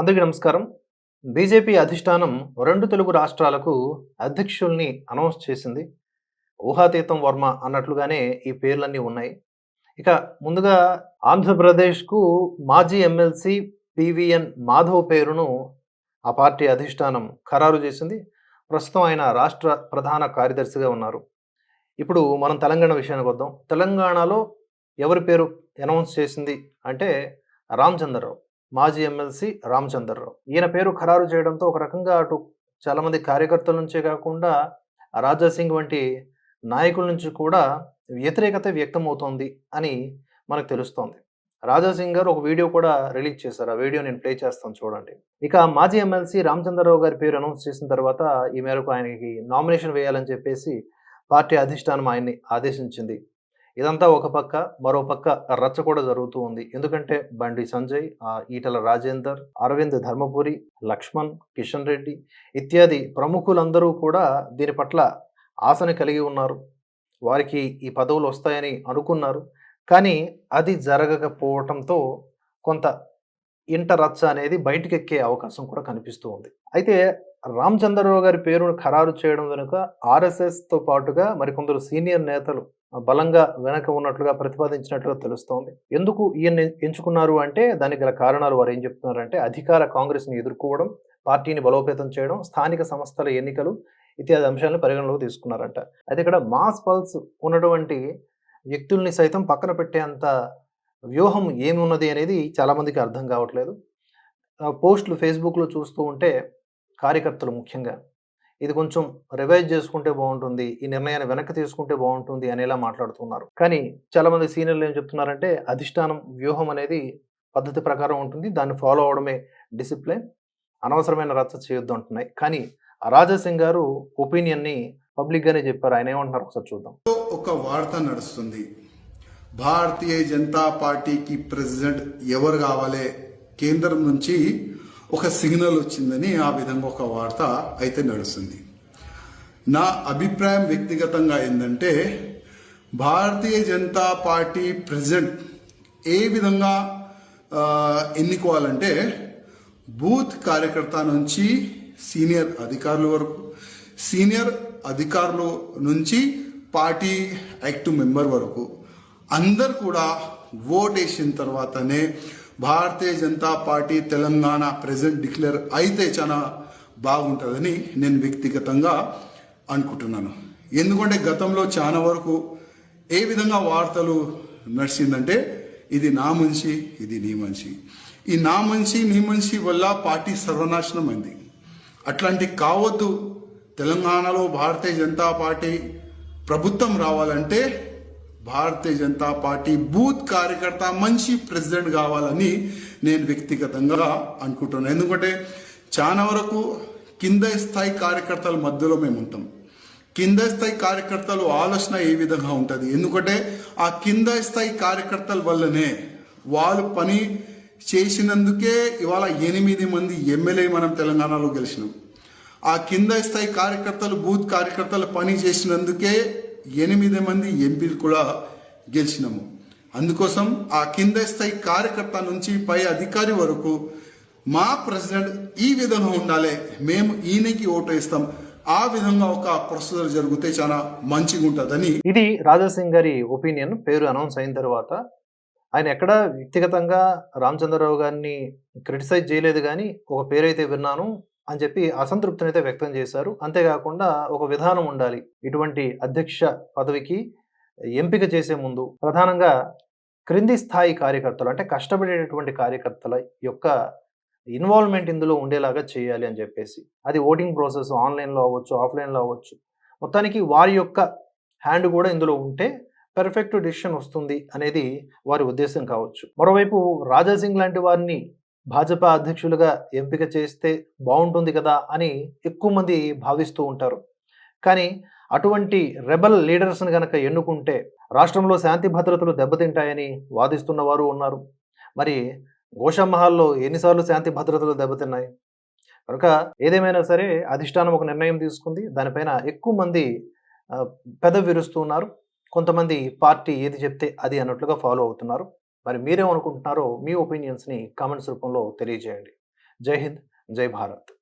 అందరికీ నమస్కారం. బీజేపీ అధిష్టానం రెండు తెలుగు రాష్ట్రాలకు అధ్యక్షుల్ని అనౌన్స్ చేసింది. ఊహాతీతం వర్మ అన్నట్లుగానే ఈ పేర్లన్నీ ఉన్నాయి. ఇక ముందుగా ఆంధ్రప్రదేశ్కు మాజీ ఎమ్మెల్సీ పివిఎన్ మాధవ్ పేరును ఆ పార్టీ అధిష్టానం ఖరారు చేసింది. ప్రస్తుతం ఆయన రాష్ట్ర ప్రధాన కార్యదర్శిగా ఉన్నారు. ఇప్పుడు మనం తెలంగాణ విషయానికి వద్దాం. తెలంగాణలో ఎవరి పేరు అనౌన్స్ చేసింది అంటే రామచంద్రరావు. మాజీ ఎమ్మెల్సీ రామచంద్రరావు. ఈయన పేరు ఖరారు చేయడంతో ఒక రకంగా అటు చాలామంది కార్యకర్తల నుంచే కాకుండా రాజా సింగ్ వంటి నాయకుల నుంచి కూడా వ్యతిరేకత వ్యక్తమవుతోంది అని మనకు తెలుస్తోంది. రాజా సింగ్ గారు ఒక వీడియో కూడా రిలీజ్ చేశారు. ఆ వీడియో నేను ప్లే చేస్తాను చూడండి. ఇక మాజీ ఎమ్మెల్సీ రామచంద్రరావు గారి పేరు అనౌన్స్ చేసిన తర్వాత ఈ మేరకు ఆయనకి నామినేషన్ వేయాలని చెప్పేసి పార్టీ అధిష్టానం ఆయన్ని ఆదేశించింది. ఇదంతా ఒక పక్క మరో పక్క రచ్చ కూడా జరుగుతూ ఉంది. ఎందుకంటే బండి సంజయ్ ఆ ఈటల రాజేందర్ అరవింద్ ధర్మపురి లక్ష్మణ్ కిషన్ రెడ్డి ఇత్యాది ప్రముఖులందరూ కూడా దీని పట్ల ఆశని కలిగి ఉన్నారు. వారికి ఈ పదవులు వస్తాయని అనుకున్నారు. కానీ అది జరగకపోవటంతో కొంత ఇంట రచ్చ అనేది బయటికి ఎక్కే అవకాశం కూడా కనిపిస్తూ ఉంది. అయితే రామచంద్రరావు గారి పేరును ఖరారు చేయడం వెనుక ఆర్ఎస్ఎస్తో పాటుగా మరికొందరు సీనియర్ నేతలు బలంగా వెనక ఉన్నట్లుగా ప్రతిపాదించినట్లుగా తెలుస్తోంది. ఎందుకు ఈయన ఎంచుకున్నారు అంటే దానికి గల కారణాలు వారు ఏం చెప్తున్నారంటే అధికార కాంగ్రెస్ని ఎదుర్కోవడం పార్టీని బలోపేతం చేయడం స్థానిక సంస్థల ఎన్నికలు ఇత్యాది అంశాలను పరిగణలోకి తీసుకున్నారంట. అయితే ఇక్కడ మాస్ పల్స్ ఉన్నటువంటి వ్యక్తుల్ని సైతం పక్కన పెట్టేంత వ్యూహం ఏమి ఉన్నది అనేది చాలామందికి అర్థం కావట్లేదు. పోస్టులు ఫేస్బుక్లో చూస్తూ ఉంటే కార్యకర్తలు ముఖ్యంగా ఇది కొంచెం రివైజ్ చేసుకుంటే బాగుంటుంది ఈ నిర్ణయాన్ని వెనక్కి తీసుకుంటే బాగుంటుంది అనేలా మాట్లాడుతున్నారు. కానీ చాలామంది సీనియర్లు ఏం చెప్తున్నారంటే అధిష్టానం వ్యూహం అనేది పద్ధతి ప్రకారం ఉంటుంది దాన్ని ఫాలో అవడమే డిసిప్లిన్ అనవసరమైన రచ్చ చేయొద్దు అంటున్నాయి. కానీ రాజాసింగ్ గారు ఒపీనియన్ని పబ్లిక్గానే చెప్పారు ఆయన ఏమంటున్నారు ఒకసారి చూద్దాం. ఒక వార్త నడుస్తుంది. భారతీయ జనతా పార్టీకి ప్రెసిడెంట్ ఎవరు కావాలి? కేంద్రం నుంచి ఒక సిగ్నల్ వచ్చిందని ఆ విధంగా ఒక వార్త అయితే నడుస్తుంది. నా అభిప్రాయం వ్యక్తిగతంగా ఏంటంటే భారతీయ జనతా పార్టీ ప్రజెంట్ ఏ విధంగా ఎన్నుకోవాలంటే బూత్ కార్యకర్త నుంచి సీనియర్ అధికారుల వరకు సీనియర్ అధికారులు నుంచి పార్టీ యాక్టివ్ మెంబర్ వరకు అందరు కూడా ఓట్ వేసిన తర్వాతనే Bharatiya Janata party Telangana president declare అయితే చాలా బాగుంటుందని నేను వ్యక్తిగతంగా అనుకుంటున్నాను. ఎందుకంటే గతంలో చాలా వరకు ఏ విధంగా వార్తలు నడిచిందంటే ఇది నా మనిషి ఇది నీ మనిషి. ఈ నా మనిషి నీ మనిషి వల్ల పార్టీ సర్వనాశనం అయింది. అట్లాంటి కావద్దు. తెలంగాణలో భారతీయ జనతా పార్టీ ప్రభుత్వం రావాలంటే భారతీయ జనతా పార్టీ బూత్ కార్యకర్త మంచి ప్రెసిడెంట్ కావాలని నేను వ్యక్తిగతంగా అనుకుంటున్నాను. ఎందుకంటే చాలా వరకు కింద స్థాయి కార్యకర్తల మధ్యలో మేము ఉంటాం. కింద స్థాయి కార్యకర్తలు ఆలోచన ఏ విధంగా ఉంటుంది? ఎందుకంటే ఆ కింద స్థాయి కార్యకర్తల వల్లనే వాళ్ళు పని చేసినందుకే ఇవాళ ఎనిమిది మంది ఎమ్మెల్యే మనం తెలంగాణలో గెలిచినాం. ఆ కింద స్థాయి కార్యకర్తలు బూత్ కార్యకర్తలు పని చేసినందుకే ఎనిమిది మంది ఎంపీలు కూడా గెలిచినాము. అందుకోసం ఆ కింద స్థాయి కార్యకర్త నుంచి పై అధికారి వరకు మా ప్రెసిడెంట్ ఈ విధంగా ఉండాలి. మేము ఈయనకి ఓటు వేస్తాం. ఆ విధంగా ఒక ప్రొసీజర్ జరిగితే చాలా మంచిగా ఉంటుందని ఇది రాజాసింగ్ గారి ఒపీనియన్. పేరు అనౌన్స్ అయిన తర్వాత ఆయన ఎక్కడ వ్యక్తిగతంగా రామచంద్రరావు గారిని క్రిటిసైజ్ చేయలేదు కానీ ఒక పేరైతే విన్నాను. అని చెప్పి అసంతృప్తిని అయితే వ్యక్తం చేశారు. అంతేకాకుండా ఒక విధానం ఉండాలి. ఇటువంటి అధ్యక్ష పదవికి ఎంపిక చేసే ముందు ప్రధానంగా క్రింది స్థాయి కార్యకర్తలు అంటే కష్టపడేటటువంటి కార్యకర్తల యొక్క ఇన్వాల్వ్మెంట్ ఇందులో ఉండేలాగా చేయాలి అని చెప్పేసి. అది ఓటింగ్ ప్రాసెస్ ఆన్లైన్లో అవ్వచ్చు ఆఫ్లైన్లో అవ్వచ్చు. మొత్తానికి వారి యొక్క హ్యాండ్ కూడా ఇందులో ఉంటే పెర్ఫెక్ట్ డిసిషన్ వస్తుంది అనేది వారి ఉద్దేశం కావచ్చు. మరోవైపు రాజా సింగ్ లాంటి వారిని భాజపా అధ్యక్షులుగా ఎంపిక చేస్తే బాగుంటుంది కదా అని ఎక్కువ మంది భావిస్తూ ఉంటారు. కానీ అటువంటి రెబల్ లీడర్స్ని గనక ఎన్నుకుంటే రాష్ట్రంలో శాంతి భద్రతలు దెబ్బతింటాయని వాదిస్తున్న వారు ఉన్నారు. మరి గోషామహల్లో ఎన్నిసార్లు శాంతి భద్రతలు దెబ్బతిన్నాయి? కనుక ఏదేమైనా సరే అధిష్టానం ఒక నిర్ణయం తీసుకుంది. దానిపైన ఎక్కువ మంది పెద పెదవి విరుస్తూ ఉన్నారు. కొంతమంది పార్టీ ఏది చెప్తే అది అన్నట్లుగా ఫాలో అవుతున్నారు. మరి మీరేమనుకుంటున్నారో మీ ఒపీనియన్స్ని కామెంట్స్ రూపంలో తెలియజేయండి. జై హింద్ జై భారత్.